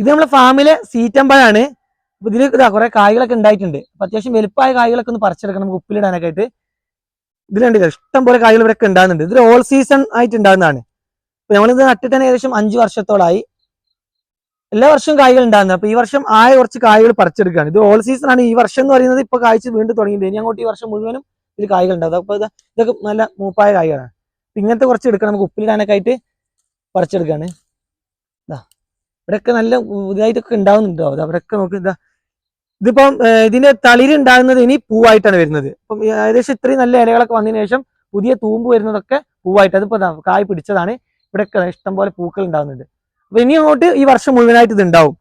ഇത് നമ്മളെ ഫാമിലെ സീറ്റമ്പഴാണ് അപ്പൊ ഇതിൽ ഇതാ കുറെ കായ്കളൊക്കെ ഉണ്ടായിട്ടുണ്ട്. അപ്പൊ അത്യാവശ്യം വലുപ്പമായ കായ്കളൊക്കെ ഒന്ന് പറിച്ചെടുക്കണം നമുക്ക് ഉപ്പിലിടാനൊക്കെ ആയിട്ട്. ഇതിലുണ്ട് ഇഷ്ടം പോലെ കായ്കൾ ഇവിടെയൊക്കെ ഉണ്ടാകുന്നുണ്ട്. ഇത് ഓൾ സീസൺ ആയിട്ട് ഉണ്ടാകുന്നതാണ്. അപ്പൊ നമ്മളിത് നട്ടിട്ട് തന്നെ ഏകദേശം അഞ്ചു വർഷത്തോളായി. എല്ലാ വർഷവും കായ്കൾ ഉണ്ടാകുന്നത്. അപ്പൊ ഈ വർഷം ആയ കുറച്ച് കായ്കൾ പറിച്ചെടുക്കുകയാണ്. ഇത് ഓൾ സീസൺ ആണ്. ഈ വർഷം എന്ന് പറയുന്നത് ഇപ്പൊ കായ്ച്ച് വീണ്ടും തുടങ്ങിയിട്ടുണ്ട്. ഇനി അങ്ങോട്ട് ഈ വർഷം മുഴുവനും ഇതിൽ കായ്കൾ ഉണ്ടാകും. അപ്പൊ ഇത് ഇതൊക്കെ നല്ല മൂപ്പായ കായ്കളാണ്. ഇങ്ങനത്തെ കുറച്ച് എടുക്കണം. നമുക്ക് ഉപ്പിലിടാനൊക്കെ ആയിട്ട് പറിച്ചെടുക്കാണ് ഇതാ. ഇവിടെയൊക്കെ നല്ല ഇതായിട്ടൊക്കെ ഉണ്ടാവുന്നുണ്ടോ? അവരൊക്കെ അവിടെയൊക്കെ നോക്ക് ഇതാ ഇതിപ്പം ഇതിന്റെ തളിര് ഉണ്ടാകുന്നത് ഇനി പൂവായിട്ടാണ് വരുന്നത്. അപ്പം ഏകദേശം ഇത്രയും നല്ല ഇലകളൊക്കെ വന്നതിന് ശേഷം പുതിയ തൂമ്പ് വരുന്നതൊക്കെ പൂവായിട്ട് അതിപ്പോ കായ് പിടിച്ചതാണ്. ഇവിടെയൊക്കെ ഇഷ്ടം പോലെ പൂക്കൾ ഉണ്ടാകുന്നുണ്ട് അപ്പൊ ഇനി അങ്ങോട്ട് ഈ വർഷം മുഴുവനായിട്ട് ഇത് ഉണ്ടാവും.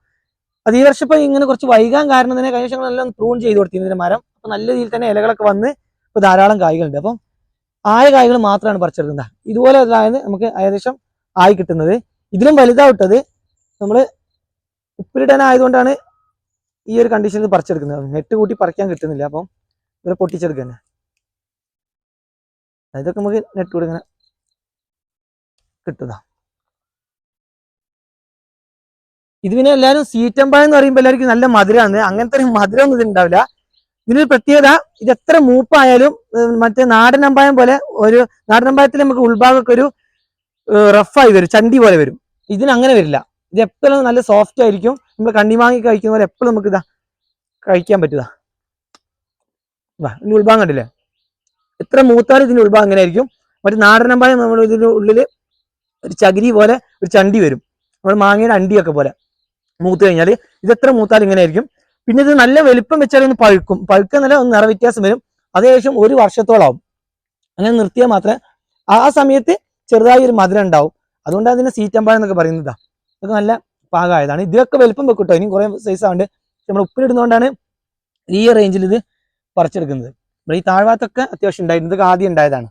അത് ഈ വർഷം ഇപ്പൊ ഇങ്ങനെ കുറച്ച് വൈകാൻ കാരണം തന്നെ കഴിഞ്ഞ വർഷം നല്ല പ്രൂൺ ചെയ്ത് കൊടുത്തിരുന്നതിന് മരം. അപ്പൊ നല്ല രീതിയിൽ തന്നെ ഇലകളൊക്കെ വന്ന് ഇപ്പൊ ധാരാളം കായ്കളുണ്ട്. അപ്പം ആയ കായ്കൾ മാത്രമാണ് പറിച്ചെടുക്കുന്നത്. ഇതുപോലെ അതായത് നമുക്ക് ഏകദേശം ആയി കിട്ടുന്നത്. ഇതിലും വലുതാവിട്ടത് നമ്മൾ ഉപ്പിലിടാനായതുകൊണ്ടാണ് ഈ ഒരു കണ്ടീഷനിൽ പറിച്ചെടുക്കുന്നത്. നെറ്റ് കൂട്ടി പറിക്കാൻ കിട്ടുന്നില്ല. അപ്പം ഇവരെ പൊട്ടിച്ചെടുക്കുക ഇതൊക്കെ നമുക്ക് നെറ്റ് കൂടി ഇങ്ങനെ കിട്ടുക ഇത് പിന്നെ എല്ലാവരും സീറ്റമ്പഴം എന്ന് പറയുമ്പോൾ എല്ലാവർക്കും നല്ല മധുരമാണ് അങ്ങനത്തെ ഒരു മധുരം ഒന്നും ഇതുണ്ടാവില്ല ഇതിനൊരു പ്രത്യേകത ഇത് എത്ര മൂപ്പായാലും മറ്റേ നാടൻ അമ്പായം പോലെ ഒരു നാടൻ അമ്പായത്തിൽ നമുക്ക് ഉൾഭാഗമൊക്കെ ഒരു റഫായി വരും. ചണ്ടി പോലെ വരും. ഇതിനങ്ങനെ വരില്ല. ഇത് എപ്പോഴും നല്ല സോഫ്റ്റ് ആയിരിക്കും. നമ്മൾ കണ്ണിമാങ്ങി കഴിക്കുന്ന പോലെ എപ്പോഴും നമുക്ക് ഇതാ കഴിക്കാൻ പറ്റുക. വാ ഇതിന്റെ ഉൾഭാഗം കണ്ടില്ലേ? എത്ര മൂത്താലും ഇതിന്റെ ഉൾഭാഗം ഇങ്ങനെ ആയിരിക്കും മറ്റേ നാടൻ അമ്പായം നമ്മുടെ ഇതിന്റെ ഉള്ളിൽ ഒരു ചകിരി പോലെ ഒരു ചണ്ടി വരും. നമ്മൾ മാങ്ങയുടെ അണ്ടിയൊക്കെ പോലെ മൂത്ത് കഴിഞ്ഞാൽ ഇത് എത്ര മൂത്താലും ഇങ്ങനെ ആയിരിക്കും പിന്നെ ഇത് നല്ല വലിപ്പം വെച്ചാൽ ഒന്ന് പഴുക്കും. പഴുക്ക നല്ല ഒന്ന് നിറവ്യത്യാസം വരും. അതേശം ഒരു വർഷത്തോളാവും. അങ്ങനെ നിർത്തിയാൽ മാത്രമേ ആ സമയത്ത് ചെറുതായി ഒരു മധുരം ഉണ്ടാവും. അതുകൊണ്ട് അതിനെ സീറ്റമ്പാഴം എന്നൊക്കെ പറയുന്നതാ ഇതൊക്കെ നല്ല പാകമായതാണ് ഇതിലൊക്കെ വലുപ്പം വെക്കും കേട്ടോ ഇനി കുറെ സൈസ് ആവുണ്ട്. നമ്മൾ ഉപ്പിലിടുന്നതുകൊണ്ടാണ് ഈ റേഞ്ചിൽ ഇത് പറിച്ചെടുക്കുന്നത്. ഇവിടെ ഈ താഴ്വാത്തൊക്കെ അത്യാവശ്യം ഉണ്ടായിരുന്നു ഇതൊക്കെ ആദ്യം ഉണ്ടായതാണ്.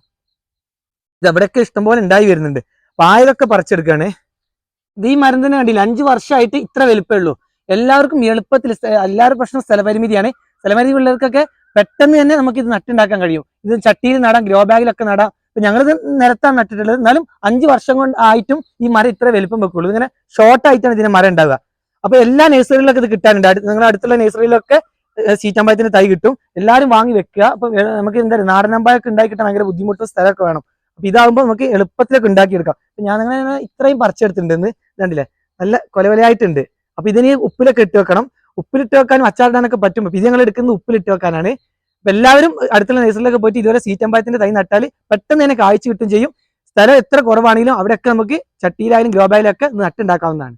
ഇത് അവിടെയൊക്കെ ഇഷ്ടംപോലെ ഉണ്ടായി വരുന്നുണ്ട്. പായതൊക്കെ പറിച്ചെടുക്കുകയാണ് ഇത് ഈ മരം കണ്ടില്ല? അഞ്ച് വർഷമായിട്ട് ഇത്ര വലുപ്പമേ ഉള്ളൂ. എല്ലാവർക്കും എളുപ്പത്തിൽ എല്ലാവരും പ്രശ്നം സ്ഥലപരിമിതിയാണ്. സ്ഥലപരിമിതി ഉള്ളവർക്കൊക്കെ പെട്ടെന്ന് തന്നെ നമുക്ക് ഇത് നട്ടുണ്ടാക്കാൻ കഴിയും. ഇത് ചട്ടിയിൽ നടാം ഗ്രോ ബാഗിലൊക്കെ നടാം. ഇപ്പൊ ഞങ്ങളിത് നിരത്താൻ നട്ടിട്ടുള്ളത് എന്നാലും അഞ്ച് വർഷം കൊണ്ട് ആയിട്ടും ഈ മരം ഇത്ര വലുപ്പം വെക്കുള്ളൂ. ഇങ്ങനെ ഷോർട്ട് ആയിട്ടാണ് ഇതിന്റെ മരം ഉണ്ടാവുക. അപ്പൊ എല്ലാ നഴ്സറികളിലൊക്കെ ഇത് കിട്ടാനുണ്ട് നിങ്ങളുടെ അടുത്തുള്ള നഴ്സറിയിലൊക്കെ സീറ്റമ്പഴത്തിന്റെ തൈ കിട്ടും. എല്ലാവരും വാങ്ങി വെക്കുക. അപ്പൊ നമുക്ക് എന്താ അമ്പായൊക്കെ ഉണ്ടാക്കി കിട്ടാൻ ഭയങ്കര ബുദ്ധിമുട്ടും സ്ഥലമൊക്കെ വേണം. അപ്പൊ ഇതാകുമ്പോൾ നമുക്ക് എളുപ്പത്തിലൊക്കെ ഉണ്ടാക്കിയെടുക്കാം. അപ്പൊ ഞാൻ അങ്ങനെ ഇത്രയും പറിച്ചെടുത്തിട്ടുണ്ടെന്ന് കണ്ടില്ലേ? നല്ല കൊലവലയായിട്ടുണ്ട്. അപ്പൊ ഇതിന് ഉപ്പിലൊക്കെ ഇട്ട് വെക്കണം. ഉപ്പിലിട്ട് വെക്കാനും അച്ചാറിടാനൊക്കെ പറ്റും. അപ്പൊ ഇത് ഞങ്ങൾ എടുക്കുന്നത് ഉപ്പിലിട്ട് വെക്കാനാണ്. അപ്പൊ എല്ലാവരും അടുത്തുള്ള നഴ്സറിലൊക്കെ പോയിട്ട് ഇതുവരെ സീറ്റമ്പഴത്തിന്റെ തൈ നട്ടാൽ പെട്ടെന്ന് തന്നെ കായ്ച്ചു കിട്ടും ചെയ്യും. സ്ഥലം എത്ര കുറവാണെങ്കിലും അവിടെയൊക്കെ നമുക്ക് ചട്ടിയിലായാലും ഗ്രോ ബാഗിലൊക്കെ നട്ടുണ്ടാക്കാവുന്നതാണ്.